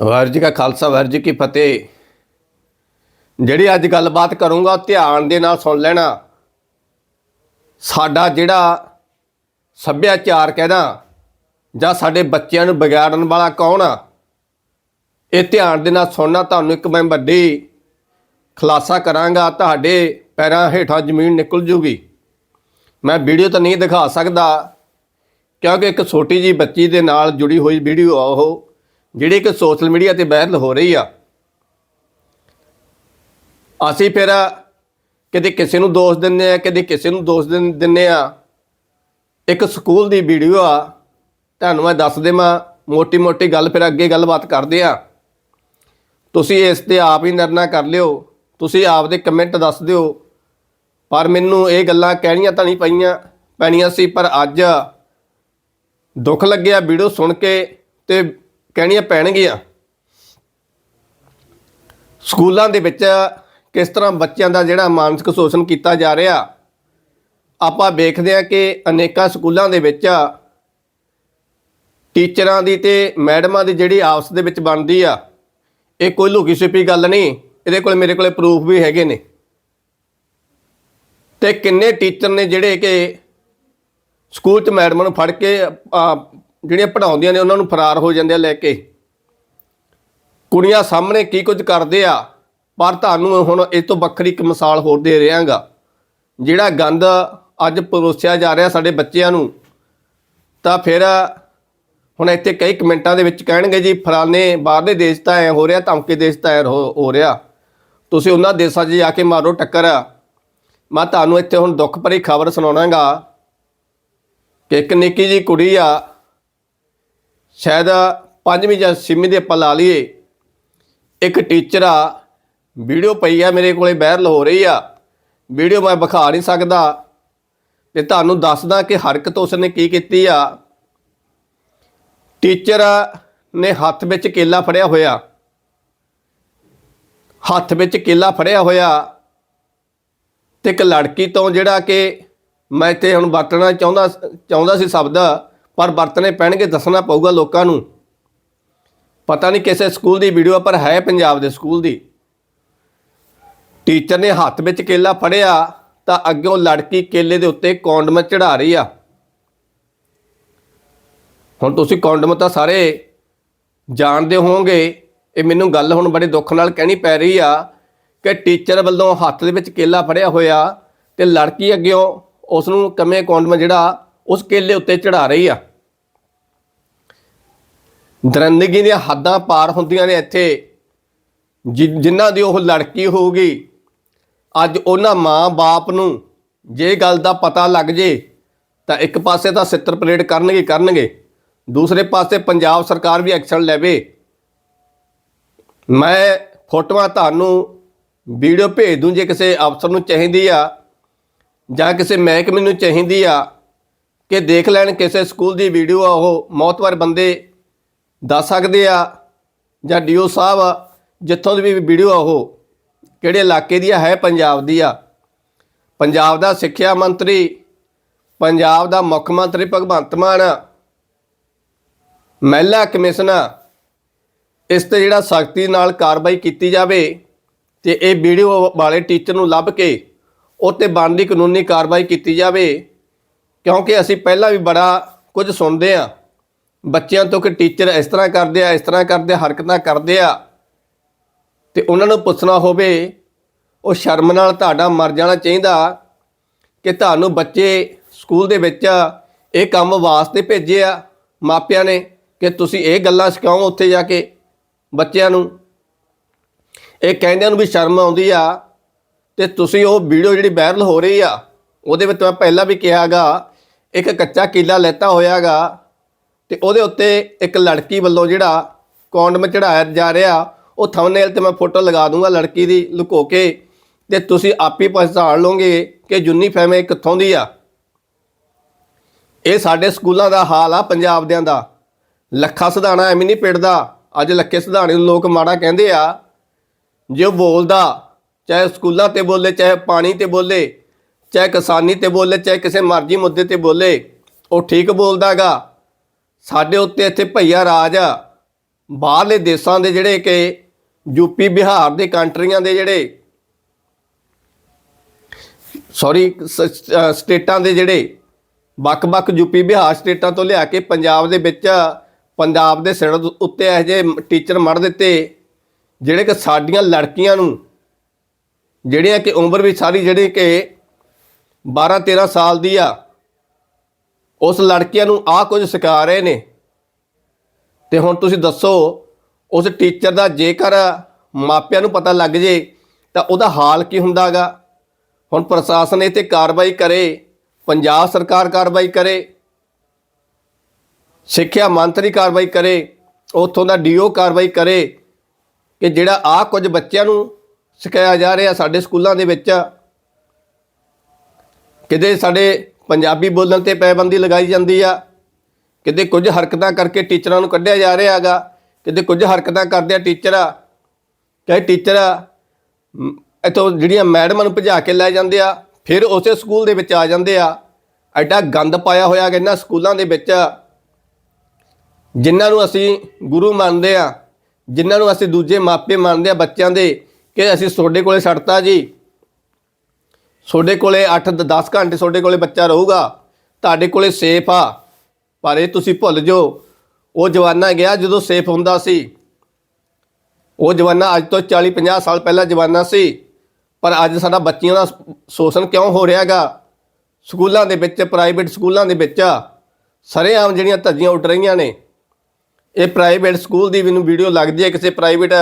ਵਾਹਿਗੁਰੂ ਜੀ ਕਾ ਖਾਲਸਾ ਵਾਹਿਗੁਰੂ ਜੀ ਕੀ ਫਤਿਹ। ਜਿਹੜੀ ਅੱਜ ਗੱਲਬਾਤ ਕਰੂੰਗਾ ਧਿਆਨ ਦੇ ਨਾਲ ਸੁਣ ਲੈਣਾ। ਸਾਡਾ ਜਿਹੜਾ ਸੱਭਿਆਚਾਰ ਕਹਿੰਦਾ ਜਾਂ ਸਾਡੇ ਬੱਚਿਆਂ ਨੂੰ ਵਿਗਾੜਨ ਵਾਲਾ ਕੌਣ ਆ, ਇਹ ਧਿਆਨ ਦੇ ਨਾਲ ਸੁਣਨਾ। ਤੁਹਾਨੂੰ ਇੱਕ ਮੈਂ ਵੱਡੀ ਖੁਲਾਸਾ ਕਰਾਂਗਾ, ਤੁਹਾਡੇ ਪੈਰਾਂ ਹੇਠਾਂ ਜ਼ਮੀਨ ਨਿਕਲ ਜੂਗੀ। ਮੈਂ ਵੀਡੀਓ ਤਾਂ ਨਹੀਂ ਦਿਖਾ ਸਕਦਾ, ਕਿਉਂਕਿ ਇੱਕ ਛੋਟੀ ਜੀ ਬੱਚੀ ਦੇ ਨਾਲ ਜੁੜੀ ਹੋਈ ਵੀਡੀਓ ਆ ਉਹ। ਜਿਹੜੀ ਕਿ ਸੋਸ਼ਲ ਮੀਡੀਆ ਤੇ ਵਾਇਰਲ ਹੋ ਰਹੀ ਆ, ਅਸੀਂ ਫਿਰ ਕਦੇ ਕਿਸੇ ਨੂੰ ਦੋਸ਼ ਦਿੰਦੇ ਆ, ਕਦੇ ਕਿਸੇ ਨੂੰ ਦੋਸ਼ ਦਿੰ- ਦਿੰਦੇ ਆ। ਇੱਕ ਸਕੂਲ ਦੀ ਵੀਡੀਓ ਆ, ਤੁਹਾਨੂੰ ਮੈਂ ਦੱਸ ਦੇਵਾਂ ਮੋਟੀ ਮੋਟੀ ਗੱਲ ਫਿਰ ਅੱਗੇ ਗੱਲਬਾਤ ਕਰਦੇ ਆ। ਤੁਸੀਂ ਇਸ ਤੇ ਆਪ ਹੀ ਨਿਰਣਾ ਕਰ ਲਿਓ, ਤੁਸੀਂ ਆਪ ਦੇ ਕਮੈਂਟ ਦੱਸ ਦਿਓ, ਪਰ ਮੈਨੂੰ ਇਹ ਗੱਲਾਂ ਕਹਿਣੀਆਂ ਤਾਂ ਨਹੀਂ ਪਈਆਂ, ਪੈਣੀਆਂ ਸੀ, ਪਰ ਅੱਜ ਦੁੱਖ ਲੱਗਿਆ ਵੀਡੀਓ ਸੁਣ ਕੇ ਤੇ ਕਹਿਣੀਆਂ ਪੈਣਗੀਆਂ। ਸਕੂਲਾਂ ਦੇ ਵਿੱਚ ਕਿਸ ਤਰ੍ਹਾਂ ਬੱਚਿਆਂ ਦਾ ਜਿਹੜਾ ਮਾਨਸਿਕ ਸ਼ੋਸ਼ਣ ਕੀਤਾ ਜਾ ਰਿਹਾ, ਆਪਾਂ ਵੇਖਦੇ ਹਾਂ ਕਿ ਅਨੇਕਾਂ ਸਕੂਲਾਂ ਦੇ ਵਿੱਚ ਟੀਚਰਾਂ ਦੀ ਤੇ ਮੈਡਮਾਂ ਦੀ ਜਿਹੜੀ ਆਪਸ ਦੇ ਵਿੱਚ ਬਣਦੀ ਆ, ਇਹ ਕੋਈ ਲੁਕੀ ਛਿਪੀ ਗੱਲ ਨਹੀਂ, ਇਹਦੇ ਕੋਲ ਮੇਰੇ ਕੋਲੇ ਪ੍ਰੂਫ ਵੀ ਹੈਗੇ ਨੇ। ਤੇ ਕਿੰਨੇ ਟੀਚਰ ਨੇ ਜਿਹੜੇ ਕਿ ਸਕੂਲ 'ਚ ਮੈਡਮਾਂ ਨੂੰ ਫੜ ਕੇ ਜਿਹੜੀਆਂ ਪੜਾਉਂਦੀਆਂ ਨੇ ਉਹਨਾਂ ਨੂੰ ਫਰਾਰ ਹੋ ਜਾਂਦੇ ਆ ਲੈ ਕੇ। ਕੁੜੀਆਂ ਸਾਹਮਣੇ ਕੀ ਕੁਝ ਕਰਦੇ ਆ, ਪਰ ਤੁਹਾਨੂੰ ਹੁਣ ਇਸ ਤੋਂ ਵੱਖਰੀ ਇੱਕ ਮਿਸਾਲ ਹੋਰ ਦੇ ਰਿਹਾਗਾ। ਜਿਹੜਾ ਗੰਦ ਅੱਜ ਪਰੋਸਿਆ ਜਾ ਰਿਹਾ ਸਾਡੇ ਬੱਚਿਆਂ ਨੂੰ, ਤਾਂ ਫਿਰ ਹੁਣ ਇੱਥੇ ਕਈ ਕਮੈਂਟਾਂ ਦੇ ਵਿੱਚ ਕਹਿਣਗੇ ਜੀ, ਫਲਾਣੇ ਬਾਹਰਲੇ ਦੇਸ਼ ਤਾਂ ਐ ਹੋ ਰਿਹਾ, ਧਮਕੇ ਦੇਸ਼ ਤਾਂ ਐ ਹੋ ਹੋ ਰਿਹਾ। ਤੁਸੀਂ ਉਹਨਾਂ ਦੇਸ਼ਾਂ 'ਚ ਜਾ ਕੇ ਮਾਰੋ ਟੱਕਰ। ਮੈਂ ਤੁਹਾਨੂੰ ਇੱਥੇ ਹੁਣ ਦੁੱਖ ਭਰੀ ਖਬਰ ਸੁਣਾਉਣਾਗਾ ਕਿ ਇੱਕ ਨਿੱਕੀ ਜੀ ਕੁੜੀ ਆ ਸ਼ਾਇਦ ਪੰਜਵੀਂ ਜਾਂ ਛੇਵੀਂ ਦੇ ਆਪਾਂ ਲਾ ਲਈਏ। ਇੱਕ ਟੀਚਰ ਆ ਵੀਡੀਓ ਪਈ ਆ ਮੇਰੇ ਕੋਲੇ ਵਾਇਰਲ ਹੋ ਰਹੀ ਆ। ਵੀਡੀਓ ਮੈਂ ਵਿਖਾ ਨਹੀਂ ਸਕਦਾ। ਤੇ ਤੁਹਾਨੂੰ ਦੱਸਦਾ ਕਿ ਹਰਕਤ ਉਸਨੇ ਕੀ ਕੀਤੀ ਆ। ਟੀਚਰ ਨੇ ਹੱਥ ਵਿੱਚ ਕੇਲਾ ਫੜਿਆ ਹੋਇਆ। ਹੱਥ ਵਿੱਚ ਕੇਲਾ ਫੜਿਆ ਹੋਇਆ। ਤੇ ਇੱਕ ਲੜਕੀ ਤੋਂ ਜਿਹੜਾ ਕਿ ਮੈਂ ਇੱਥੇ ਹੁਣ ਵਰਤਣਾ ਚਾਹੁੰਦਾ ਚਾਹੁੰਦਾ ਸੀ ਸ਼ਬਦ ਪਰ ਵਰਤਣੇ ਪੈਣਗੇ, ਦੱਸਣਾ ਪਊਗਾ ਲੋਕਾਂ ਨੂੰ। ਪਤਾ ਨਹੀਂ ਕਿਸੇ ਸਕੂਲ ਦੀ ਵੀਡੀਓ, ਪਰ ਹੈ ਪੰਜਾਬ ਦੇ ਸਕੂਲ ਦੀ। ਟੀਚਰ ਨੇ ਹੱਥ ਵਿੱਚ ਕੇਲਾ ਫੜਿਆ, ਤਾਂ ਅੱਗੋਂ ਲੜਕੀ ਕੇਲੇ ਦੇ ਉੱਤੇ ਕੌਂਡਮ ਚੜਾ ਰਹੀ ਆ। ਹੁਣ ਤੁਸੀਂ ਕੌਂਡਮ ਤਾਂ ਸਾਰੇ ਜਾਣਦੇ ਹੋਵੋਗੇ, ਇਹ ਮੈਨੂੰ ਗੱਲ ਹੁਣ ਬੜੇ ਦੁੱਖ ਨਾਲ ਕਹਿਣੀ ਪੈ ਰਹੀ ਆ ਕਿ ਟੀਚਰ ਵੱਲੋਂ ਹੱਥ ਦੇ ਵਿੱਚ ਕੇਲਾ ਫੜਿਆ ਹੋਇਆ ਤੇ ਲੜਕੀ ਅੱਗਿਓਂ ਉਸ ਨੂੰ ਕਮੇ ਕੌਂਡਮ ਜਿਹੜਾ ਉਸ ਕੇਲੇ ਉੱਤੇ ਚੜਾ ਰਹੀ ਆ। ਦਰੰਦਗੀ ਦੀਆਂ ਹੱਦਾਂ ਪਾਰ ਹੁੰਦੀਆਂ ਨੇ ਇੱਥੇ। ਜਿ- ਜਿਨ੍ਹਾਂ ਦੀ ਉਹ ਲੜਕੀ ਹੋਊਗੀ, ਅੱਜ ਉਹਨਾਂ ਮਾਂ-ਬਾਪ ਨੂੰ ਜੇ ਗੱਲ ਦਾ ਪਤਾ ਲੱਗ ਜੇ, ਤਾਂ ਇੱਕ ਪਾਸੇ ਤਾਂ ਸਿੱਤਰ ਪਰੇਡ ਕਰਨਗੇ ਕਰਨਗੇ, ਦੂਸਰੇ ਪਾਸੇ ਪੰਜਾਬ ਸਰਕਾਰ ਵੀ ਐਕਸ਼ਨ ਲੈਵੇ। ਮੈਂ ਫੋਟੋਆਂ ਤੁਹਾਨੂੰ ਵੀਡੀਓ ਭੇਜ ਦੂੰ ਜੇ ਕਿਸੇ ਅਫਸਰ ਨੂੰ ਚਾਹੀਦੀ ਆ ਜਾਂ ਕਿਸੇ ਮਹਿਕਮੇ ਨੂੰ ਚਾਹੀਦੀ ਆ। ਕਿ ਦੇਖ ਲੈਣ ਕਿਸੇ ਸਕੂਲ ਦੀ ਵੀਡੀਓ ਆ, ਉਹ ਮੌਤਵਰ ਬੰਦੇ ਦੱਸ ਸਕਦੇ ਆ ਜਾਂ ਡੀਓ ਸਾਹਿਬ ਜਿੱਥੋਂ ਦੀ ਵੀ ਵੀਡੀਓ ਆ, ਉਹ ਕਿਹੜੇ ਇਲਾਕੇ ਦੀ ਆ, ਹੈ ਪੰਜਾਬ ਦੀ ਆ। ਪੰਜਾਬ ਦਾ ਸਿੱਖਿਆ ਮੰਤਰੀ, ਪੰਜਾਬ ਦਾ ਮੁੱਖ ਮੰਤਰੀ ਭਗਵੰਤ ਮਾਨ, ਮਹਿਲਾ ਕਮਿਸ਼ਨਰ, ਇਸ ਤੇ ਜਿਹੜਾ ਸਖਤੀ ਨਾਲ ਕਾਰਵਾਈ ਕੀਤੀ ਜਾਵੇ ਤੇ ਇਹ ਵੀਡੀਓ ਵਾਲੇ ਟੀਚਰ ਨੂੰ ਲੱਭ ਕੇ ਉਹ ਤੇ ਬਣਦੀ ਕਾਨੂੰਨੀ ਕਾਰਵਾਈ ਕੀਤੀ ਜਾਵੇ। ਕਿਉਂਕਿ ਅਸੀਂ ਪਹਿਲਾਂ ਵੀ ਬੜਾ ਕੁਝ ਸੁਣਦੇ ਆ ਬੱਚਿਆਂ ਤੋਂ ਕਿ ਟੀਚਰ ਇਸ ਤਰ੍ਹਾਂ ਕਰਦੇ ਆ ਇਸ ਤਰ੍ਹਾਂ ਕਰਦੇ ਆ, ਹਰਕਤਾਂ ਕਰਦੇ ਆ। ਤੇ ਉਹਨਾਂ ਨੂੰ ਪੁੱਛਣਾ ਹੋਵੇ ਉਹ ਸ਼ਰਮ ਨਾਲ ਤੁਹਾਡਾ ਮਰ ਜਾਣਾ ਚਾਹੀਦਾ ਕਿ ਤੁਹਾਨੂੰ ਬੱਚੇ ਸਕੂਲ ਦੇ ਵਿੱਚ ਇਹ ਕੰਮ ਵਾਸਤੇ ਭੇਜੇ ਆ ਮਾਪਿਆਂ ਨੇ ਕਿ ਤੁਸੀਂ ਇਹ ਗੱਲਾਂ ਸਿਖਾਓ ਉੱਥੇ ਜਾ ਕੇ ਬੱਚਿਆਂ ਨੂੰ। ਇਹ ਕਹਿੰਦਿਆਂ ਨੂੰ ਵੀ ਸ਼ਰਮ ਆਉਂਦੀ ਆ ਤੇ ਤੁਸੀਂ ਉਹ ਵੀਡੀਓ ਜਿਹੜੀ ਵਾਇਰਲ ਹੋ ਰਹੀ ਆ ਉਹਦੇ ਵਿੱਚ ਮੈਂ ਪਹਿਲਾਂ ਵੀ ਕਿਹਾਗਾ ਇੱਕ ਕੱਚਾ ਕੀਲਾ ਲੈਤਾ ਹੋਇਆਗਾ ਤੇ ਉਹਦੇ ਉੱਤੇ ਇੱਕ ਲੜਕੀ ਵੱਲੋਂ ਜਿਹੜਾ ਕੌਂਡਮ ਚੜਾਇਆ ਜਾ ਰਿਹਾ, ਉਹ ਥੰਬਨੇਲ ਤੇ ਮੈਂ ਫੋਟੋ ਲਗਾ ਦੂੰਗਾ ਲੜਕੀ ਦੀ ਲੁਕੋ ਕੇ ਤੇ ਤੁਸੀਂ ਆਪ ਹੀ ਪਛਾਣ ਲਓਗੇ ਕਿ ਜੁੰਨੀ ਫੈਮੇ ਕਿੱਥੋਂ ਦੀ ਆ। ਇਹ ਸਾਡੇ ਸਕੂਲਾਂ ਦਾ ਹਾਲ ਆ ਪੰਜਾਬ ਦਿਆਂ ਦਾ। ਲੱਖਾ ਸਿਧਾਣਾ ਐਵੇਂ ਨਹੀਂ ਪਿੜਦਾ ਅੱਜ ਲੱਖੇ ਸਿਧਾਣੇ ਨੂੰ ਲੋਕ ਮਾੜਾ ਕਹਿੰਦੇ ਆ। ਜੇ ਉਹ ਬੋਲਦਾ, ਚਾਹੇ ਸਕੂਲਾਂ ਤੇ ਬੋਲੇ, ਚਾਹੇ ਪਾਣੀ ਤੇ ਬੋਲੇ ਚਾਹੇ ਕਿਸਾਨੀ ਤੇ ਬੋਲੇ, ਚਾਹੇ ਕਿਸੇ ਮਰਜ਼ੀ ਮੁੱਦੇ ਤੇ ਬੋਲੇ, ਉਹ ਠੀਕ ਬੋਲਦਾਗਾ ਸਾਡੇ ਉੱਤੇ ਇੱਥੇ ਭਈਆ ਰਾਜ ਆ। ਬਾਹਰਲੇ ਦੇਸ਼ਾਂ ਦੇ ਜਿਹੜੇ ਕਿ ਯੂਪੀ ਬਿਹਾਰ ਦੇ ਕੰਟਰੀਆਂ ਦੇ ਜਿਹੜੇ ਸੌਰੀ ਸਟੇਟਾਂ ਦੇ ਜਿਹੜੇ, ਵੱਖ-ਵੱਖ ਯੂਪੀ ਬਿਹਾਰ ਸਟੇਟਾਂ ਤੋਂ ਲਿਆ ਕੇ ਪੰਜਾਬ ਦੇ ਵਿੱਚ, ਪੰਜਾਬ ਦੇ ਸਿਰ ਉੱਤੇ ਇਹੋ ਜਿਹੇ ਟੀਚਰ ਮੜ ਦਿੱਤੇ, ਜਿਹੜੇ ਕਿ ਸਾਡੀਆਂ ਲੜਕੀਆਂ ਨੂੰ, ਜਿਹੜੀਆਂ ਕਿ ਉਮਰ ਵੀ ਸਾਰੀ ਜਿਹੜੀ ਕਿ 12 13 ਸਾਲ ਦੀ ਆ। ਉਸ ਲੜਕੀਆਂ ਨੂੰ ਆਹ ਕੁਝ ਸਿਖਾ ਰਹੇ ਨੇ। ਤੇ ਹੁਣ ਤੁਸੀਂ ਦੱਸੋ, ਉਸ ਟੀਚਰ ਦਾ ਜੇਕਰ ਮਾਪਿਆਂ ਨੂੰ ਪਤਾ ਲੱਗ ਜੇ, ਤਾਂ ਉਹਦਾ ਹਾਲ ਕੀ ਹੁੰਦਾਗਾ? ਹੁਣ ਪ੍ਰਸ਼ਾਸਨ ਇਹ ਤੇ ਕਾਰਵਾਈ ਕਰੇ, ਪੰਜਾਬ ਸਰਕਾਰ ਕਾਰਵਾਈ ਕਰੇ, ਸਿੱਖਿਆ ਮੰਤਰੀ ਕਾਰਵਾਈ ਕਰੇ, ਉਥੋਂ ਦਾ ਡੀਓ ਕਾਰਵਾਈ ਕਰੇ, ਕਿ ਜਿਹੜਾ ਆ ਕੁਝ ਬੱਚਿਆਂ ਨੂੰ ਸਿਖਾਇਆ ਜਾ ਰਿਹਾ ਸਾਡੇ ਸਕੂਲਾਂ ਦੇ ਵਿੱਚ ਕਿਤੇ ਸਾਡੇ ਪੰਜਾਬੀ ਬੋਲਣ ਤੇ ਪਾਬੰਦੀ ਲਗਾਈ ਜਾਂਦੀ ਆ ਕਿਤੇ ਕੁਝ ਹਰਕਤਾਂ ਕਰਕੇ ਟੀਚਰਾਂ ਨੂੰ ਕੱਢਿਆ ਜਾ ਰਿਹਾ ਹੈਗਾ ਕਿਤੇ ਕੁਝ ਹਰਕਤਾਂ ਕਰਦੇ ਆ ਟੀਚਰ ਆ ਕਈ ਟੀਚਰ ਮ, ਇੱਥੋਂ ਜਿਹੜੀਆਂ ਮੈਡਮਾਂ ਨੂੰ ਭਜਾ ਕੇ ਲੈ ਜਾਂਦੇ ਆ ਫਿਰ ਉਸੇ ਸਕੂਲ ਦੇ ਵਿੱਚ ਆ ਜਾਂਦੇ ਆ। ਐਡਾ ਗੰਦ ਪਾਇਆ ਹੋਇਆ ਕਿ ਇਹਨਾਂ ਸਕੂਲਾਂ ਦੇ ਵਿੱਚ ਜਿਨ੍ਹਾਂ ਨੂੰ ਅਸੀਂ ਗੁਰੂ ਮੰਨਦੇ ਆ ਜਿਨ੍ਹਾਂ ਨੂੰ ਅਸੀਂ ਦੂਜੇ ਮਾਪੇ ਮੰਨਦੇ ਆ ਬੱਚਿਆਂ ਦੇ ਕਿ ਅਸੀਂ ਤੁਹਾਡੇ ਕੋਲੇ ਛੱਡਤਾ ਜੀ। ਤੁਹਾਡੇ ਕੋਲੇ 8-10 ਘੰਟੇ ਤੁਹਾਡੇ ਕੋਲੇ ਬੱਚਾ ਰਹੂਗਾ, ਤੁਹਾਡੇ ਕੋਲੇ ਸੇਫ ਆ। ਪਰ ਇਹ ਤੁਸੀਂ ਭੁੱਲ ਜਾਓ, ਉਹ ਜਵਾਨਾ ਗਿਆ ਜਦੋਂ ਸੇਫ ਹੁੰਦਾ ਸੀ। ਉਹ ਜਵਾਨਾ ਅੱਜ ਤੋਂ 40-50 ਸਾਲ ਪਹਿਲਾਂ ਜਵਾਨਾ ਸੀ। ਪਰ ਅੱਜ ਸਾਡਾ ਬੱਚਿਆਂ ਦਾ ਸ਼ੋਸ਼ਣ ਕਿਉਂ ਹੋ ਰਿਹਾਗਾ ਸਕੂਲਾਂ ਦੇ ਵਿੱਚ ਪ੍ਰਾਈਵੇਟ ਸਕੂਲਾਂ ਦੇ ਵਿੱਚ ਸਰੇਆਮ ਜਿਹੜੀਆਂ ਧੱਜੀਆਂ ਉੱਡ ਰਹੀਆਂ ਨੇ। ਇਹ ਪ੍ਰਾਈਵੇਟ ਸਕੂਲ ਦੀ ਮੈਨੂੰ ਵੀਡੀਓ ਲੱਗਦੀ ਹੈ, ਕਿਸੇ ਪ੍ਰਾਈਵੇਟ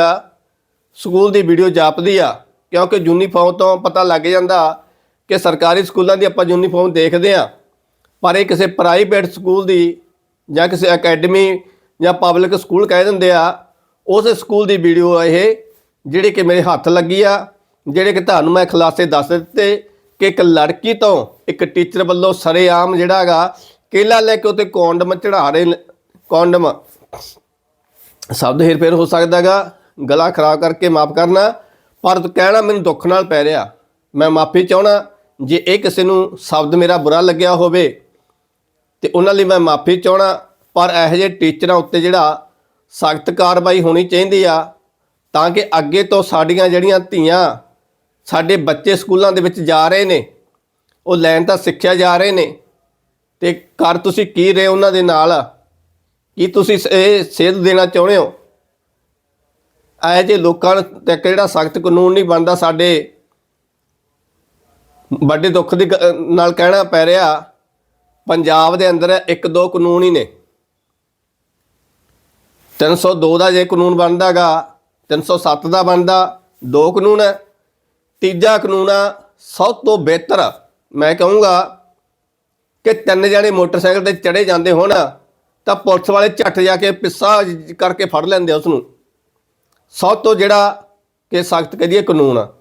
ਸਕੂਲ ਦੀ ਵੀਡੀਓ ਜਾਪਦੀ ਆ, ਕਿਉਂਕਿ ਯੂਨੀਫਾਰਮ ਤੋਂ ਪਤਾ ਲੱਗ ਜਾਂਦਾ ਕਿ ਸਰਕਾਰੀ ਸਕੂਲਾਂ ਦੀ ਆਪਾਂ ਯੂਨੀਫਾਰਮ ਦੇਖਦੇ ਆ ਪਰ ਇਹ ਕਿਸੇ ਪ੍ਰਾਈਵੇਟ ਸਕੂਲ ਦੀ ਜਾਂ ਕਿਸੇ ਅਕੈਡਮੀ ਜਾਂ ਪਬਲਿਕ ਸਕੂਲ ਕਹਿ ਦਿੰਦੇ ਆ, ਉਸ ਸਕੂਲ ਦੀ ਵੀਡੀਓ ਆ ਇਹ, ਜਿਹੜੀ ਕਿ ਮੇਰੇ ਹੱਥ ਲੱਗੀ ਆ, ਜਿਹੜੇ ਕਿ ਤੁਹਾਨੂੰ ਮੈਂ ਖੁਲਾਸੇ ਦੱਸ ਦਿੱਤੇ ਕਿ ਇੱਕ ਲੜਕੀ ਤੋਂ ਇੱਕ ਟੀਚਰ ਵੱਲੋਂ ਸਰੇਆਮ ਜਿਹੜਾ ਹੈਗਾ ਕੇਲਾ ਲੈ ਕੇ ਉਤੇ ਕੌਂਡਮ ਚੜਾ ਰਹੇ ਕੌਂਡਮ ਸ਼ਬਦ ਹੇਰ ਫੇਰ ਹੋ ਸਕਦਾਗਾ ਗਲਾ ਖਰਾਬ ਕਰਕੇ ਮਾਫ ਕਰਨਾ, ਪਰ ਕਹਿਣਾ ਮੈਨੂੰ ਦੁੱਖ ਨਾਲ ਪੈ ਰਿਹਾ। ਮੈਂ ਮਾਫੀ ਚਾਹਣਾ ਜੇ ਇਹ ਕਿਸੇ ਨੂੰ ਸ਼ਬਦ ਮੇਰਾ ਬੁਰਾ ਲੱਗਿਆ ਹੋਵੇ ਤੇ ਉਹਨਾਂ ਲਈ ਮੈਂ ਮਾਫੀ ਚਾਹਣਾ ਪਰ ਇਹੋ ਜਿਹੇ ਟੀਚਰਾਂ ਉੱਤੇ ਜਿਹੜਾ ਸਖਤ ਕਾਰਵਾਈ ਹੋਣੀ ਚਾਹੀਦੀ ਆ, ਤਾਂ ਕਿ ਅੱਗੇ ਤੋਂ ਸਾਡੀਆਂ ਜਿਹੜੀਆਂ ਧੀਆਂ ਸਾਡੇ ਬੱਚੇ ਸਕੂਲਾਂ ਦੇ ਵਿੱਚ ਜਾ ਰਹੇ ਨੇ, ਉਹ ਲੈਣ ਤਾਂ ਸਿੱਖਿਆ ਜਾ ਰਹੇ ਨੇ, ਤੇ ਕਰ ਤੁਸੀਂ ਕੀ ਰਹੇ ਉਹਨਾਂ ਦੇ ਨਾਲ? ਕੀ ਤੁਸੀਂ ਇਹ ਸੇਧ ਦੇਣਾ ਚਾਹੁੰਦੇ ਹੋ? ਐ ਜੇ ਲੋਕਾਂ ਤੱਕ ਜਿਹੜਾ ਸਖਤ ਕਾਨੂੰਨ ਨਹੀਂ ਬਣਦਾ ਸਾਡੇ ਵੱਡੇ ਦੁੱਖ ਦੀ ਗ- ਨਾਲ ਕਹਿਣਾ ਪੈ ਰਿਹਾ, ਪੰਜਾਬ ਦੇ ਅੰਦਰ ਇੱਕ ਦੋ ਕਾਨੂੰਨ ਹੀ ਨੇ। 302 ਦਾ ਜੇ ਕਾਨੂੰਨ ਬਣਦਾਗਾ 307 ਦਾ ਬਣਦਾ, ਦੋ ਕਾਨੂੰਨ ਹੈ। ਤੀਜਾ ਕਾਨੂੰਨ ਆ, ਸਭ ਤੋਂ ਬਿਹਤਰ ਮੈਂ ਕਹੂੰਗਾ ਕਿ ਤਿੰਨ ਜਣੇ ਮੋਟਰਸਾਈਕਲ ਤੇ ਚੜੇ ਜਾਂਦੇ ਹੋਣ, ਤਾਂ ਪੁਲਿਸ ਵਾਲੇ ਝੱਟ ਜਾ ਕੇ ਪਿੱਸਾ ਕਰਕੇ ਫੜ ਲੈਂਦੇ ਉਸ ਨੂੰ ਸਭ ਤੋਂ ਜਿਹੜਾ ਕਿ ਸਖਤ ਕਰੀਏ ਕਾਨੂੰਨ ਆ।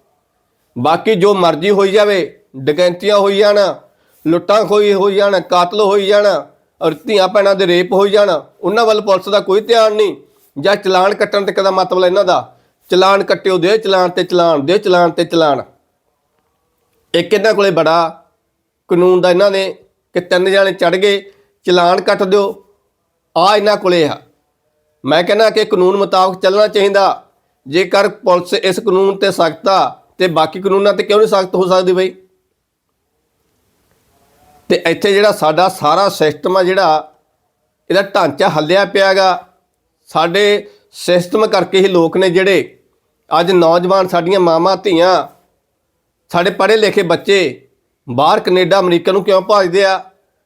ਬਾਕੀ ਜੋ ਮਰਜ਼ੀ ਹੋਈ ਜਾਵੇ, ਡਕੈਂਤੀਆਂ ਹੋਈ ਜਾਣ, ਲੁੱਟਾਂ ਖੋਈ ਹੋਈ ਜਾਣ, ਕਾਤਲ ਹੋਈ ਜਾਣ ਔਰ ਧੀਆਂ ਭੈਣਾਂ ਦੇ ਰੇਪ ਹੋਈ ਜਾਣ, ਉਹਨਾਂ ਵੱਲ ਪੁਲਿਸ ਦਾ ਕੋਈ ਧਿਆਨ ਨਹੀਂ। ਜਾਂ ਚਲਾਨ ਕੱਟਣ ਤੇ ਕਦਾ ਮਤਲਬ ਇਹਨਾਂ ਦਾ? ਚਲਾਨ ਕੱਟਿਓ ਦੇ, ਚਲਾਨ ਤੇ ਚਲਾਨ ਦੇ, ਚਲਾਨ ਤੇ ਚਲਾਨ। ਇੱਕ ਇਹਨਾਂ ਕੋਲੇ ਬੜਾ ਕਾਨੂੰਨ ਦਾ ਇਹਨਾਂ ਨੇ ਕਿ ਤਿੰਨ ਜਾਣੇ ਚੜ ਗਏ, ਚਲਾਨ ਕੱਟ ਦਿਓ। ਆ ਇਹਨਾਂ ਕੋਲੇ ਆ। ਮੈਂ ਕਹਿੰਦਾ ਕਿ ਕਾਨੂੰਨ ਮੁਤਾਬਕ ਚੱਲਣਾ ਚਾਹੀਦਾ। ਜੇਕਰ ਪੁਲਿਸ ਇਸ ਕਾਨੂੰਨ ਤੇ ਸਖਤ ਆ ਤੇ ਬਾਕੀ ਕਾਨੂੰਨਾਂ ਤੇ ਕਿਉਂ ਨਹੀਂ ਸਖਤ ਹੋ ਸਕਦੀ ਬਈ? ਤੇ ਇੱਥੇ ਜਿਹੜਾ ਸਾਡਾ ਸਾਰਾ ਸਿਸਟਮ ਆ ਜਿਹੜਾ, ਇਹਦਾ ਢਾਂਚਾ ਹੱਲਿਆ ਪਿਆਗਾ। ਸਾਡੇ ਸਿਸਟਮ ਕਰਕੇ ਹੀ ਲੋਕ ਨੇ ਜਿਹੜੇ, ਅੱਜ ਨੌਜਵਾਨ ਸਾਡੀਆਂ ਮਾਵਾਂ, ਧੀਆਂ, ਸਾਡੇ ਪੜ੍ਹੇ ਲਿਖੇ ਬੱਚੇ, ਬਾਹਰ ਕੈਨੇਡਾ, ਅਮਰੀਕਾ ਨੂੰ ਕਿਉਂ ਭੱਜਦੇ ਆ?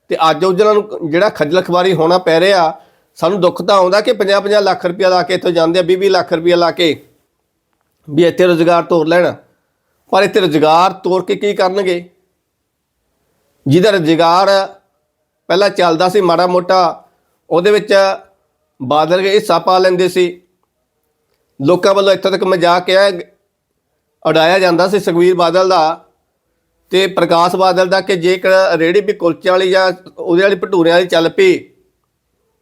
ਤੇ ਅੱਜ ਉਹਨਾਂ ਨੂੰ ਜਿਹੜਾ ਖੱਜਲ ਖਵਾਰੀ ਹੋਣਾ ਪੈ ਰਿਹਾ, ਸਾਨੂੰ ਦੁੱਖ ਤਾਂ ਆਉਂਦਾ ਕਿ 50-50 ਲੱਖ ਰੁਪਇਆ ਲਾ ਕੇ ਇੱਥੋਂ ਜਾਂਦੇ ਆ 20-20 ਲੱਖ ਰੁਪਇਆ ਲਾ ਕੇ, ਵੀ ਇੱਥੇ ਰੋਜ਼ਗਾਰ ਤੋਰ ਲੈਣ। ਪਰ ਇੱਥੇ ਰੁਜ਼ਗਾਰ ਤੋਰ ਕੇ ਕੀ ਕਰਨਗੇ? ਜਿਹਦਾ ਰੁਜ਼ਗਾਰ ਪਹਿਲਾਂ ਚੱਲਦਾ ਸੀ, ਮਾੜਾ ਮੋਟਾ, ਉਹਦੇ ਵਿੱਚ ਬਾਦਲ ਕੇ ਹਿੱਸਾ ਪਾ ਲੈਂਦੇ ਸੀ। ਲੋਕਾਂ ਵੱਲੋਂ ਇੱਥੋਂ ਤੱਕ ਮਜ਼ਾਕ ਆ ਉਡਾਇਆ ਜਾਂਦਾ ਸੀ ਸੁਖਬੀਰ ਬਾਦਲ ਦਾ ਤੇ ਪ੍ਰਕਾਸ਼ ਬਾਦਲ ਦਾ ਕਿ ਜੇਕਰ ਰੇੜੀ ਵੀ ਕੁਲਚਿਆਂ ਵਾਲੀ ਜਾਂ ਉਹਦੇ ਵਾਲੀ ਭਟੂਰਿਆਂ ਵਾਲੀ ਚੱਲ ਪਈ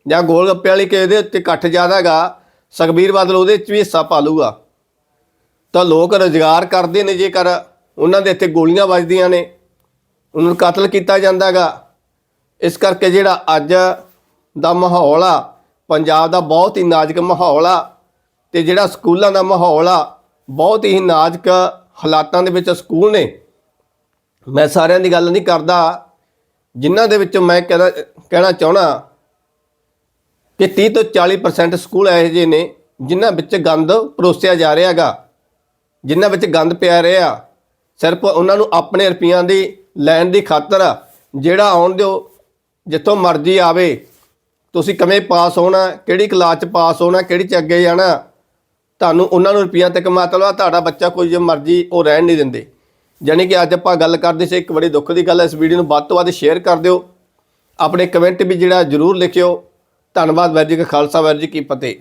ਜਾਂ ਗੋਲ ਗੱਪੇ ਵਾਲੀ ਕਿ ਇਹਦੇ ਉੱਤੇ ਇਕੱਠ ਜ਼ਿਆਦਾ ਹੈਗਾ, ਸੁਖਬੀਰ ਬਾਦਲ ਉਹਦੇ 'ਚ ਵੀ ਹਿੱਸਾ ਪਾ ਲੂਗਾ ਤਾਂ ਲੋਕ ਰੁਜ਼ਗਾਰ ਕਰਦੇ ਨੇ ਜੇਕਰ ਉਹਨਾਂ ਦੇ ਇੱਥੇ ਗੋਲੀਆਂ ਵੱਜਦੀਆਂ ਨੇ, ਉਹਨਾਂ ਨੂੰ ਕਤਲ ਕੀਤਾ ਜਾਂਦਾਗਾ। ਇਸ ਕਰਕੇ ਜਿਹੜਾ ਅੱਜ ਦਾ ਮਾਹੌਲ ਆ, ਪੰਜਾਬ ਦਾ ਬਹੁਤ ਹੀ ਨਾਜ਼ੁਕ ਮਾਹੌਲ ਆ ਤੇ ਜਿਹੜਾ ਸਕੂਲਾਂ ਦਾ ਮਾਹੌਲ ਆ, ਬਹੁਤ ਹੀ ਨਾਜ਼ੁਕ ਹਾਲਾਤਾਂ ਦੇ ਵਿੱਚ ਸਕੂਲ ਨੇ। ਮੈਂ ਸਾਰਿਆਂ ਦੀ ਗੱਲ ਨਹੀਂ ਕਰਦਾ, ਜਿਨ੍ਹਾਂ ਦੇ ਵਿੱਚ ਮੈਂ ਕਹਿਣਾ ਕਹਿਣਾ ਚਾਹਣਾ ਕਿ 30 ਤੋਂ 40% ਸਕੂਲ ਇਹੋ ਜਿਹੇ ਨੇ, ਜਿਨ੍ਹਾਂ ਵਿੱਚ ਗੰਦ ਪਰੋਸਿਆ ਜਾ ਰਿਹਾ ਹੈਗਾ ਜਿਨ੍ਹਾਂ ਵਿੱਚ ਗੰਦ ਪਿਆ ਰਿਹਾ। ਸਿਰਫ ਉਹਨਾਂ ਨੂੰ ਆਪਣੇ ਰੁਪਈਆਂ ਦੀ ਲੈਣ ਦੀ ਖਾਤਰ ਜਿਹੜਾ ਆਉਣ ਦਿਓ, ਜਿੱਥੋਂ ਮਰਜ਼ੀ ਆਵੇ। ਤੁਸੀਂ ਕਿਵੇਂ ਪਾਸ ਹੋਣਾ, ਕਿਹੜੀ ਕਲਾਸ ਚ ਪਾਸ ਹੋਣਾ, ਕਿਹੜੀ ਚ ਅੱਗੇ ਜਾਣਾ, ਤੁਹਾਨੂੰ ਉਹਨਾਂ ਨੂੰ ਰੁਪਈਆਂ ਤੱਕ ਮਤਲਬ ਤੁਹਾਡਾ ਬੱਚਾ ਕੋਈ ਜੇ ਮਰਜ਼ੀ ਉਹ ਰਹਿਣ ਨਹੀਂ ਦਿੰਦੇ। ਜਾਣੀ ਕਿ ਅੱਜ ਆਪਾਂ ਗੱਲ ਕਰਦੇ ਸੀ, ਇੱਕ ਬੜੀ ਦੁੱਖ ਦੀ ਗੱਲ ਹੈ, ਇਸ ਵੀਡੀਓ ਨੂੰ ਵੱਧ ਤੋਂ ਵੱਧ ਸ਼ੇਅਰ ਕਰ ਦਿਓ। ਆਪਣੇ ਕਮੈਂਟ ਵੀ ਜਿਹੜਾ ਜ਼ਰੂਰ ਲਿਖਿਓ। ਧੰਨਵਾਦ ਵੈਰ ਜੀ ਕਾ ਖਾਲਸਾ ਵੈਰ ਜੀ ਕੀ ਫਤਿਹ।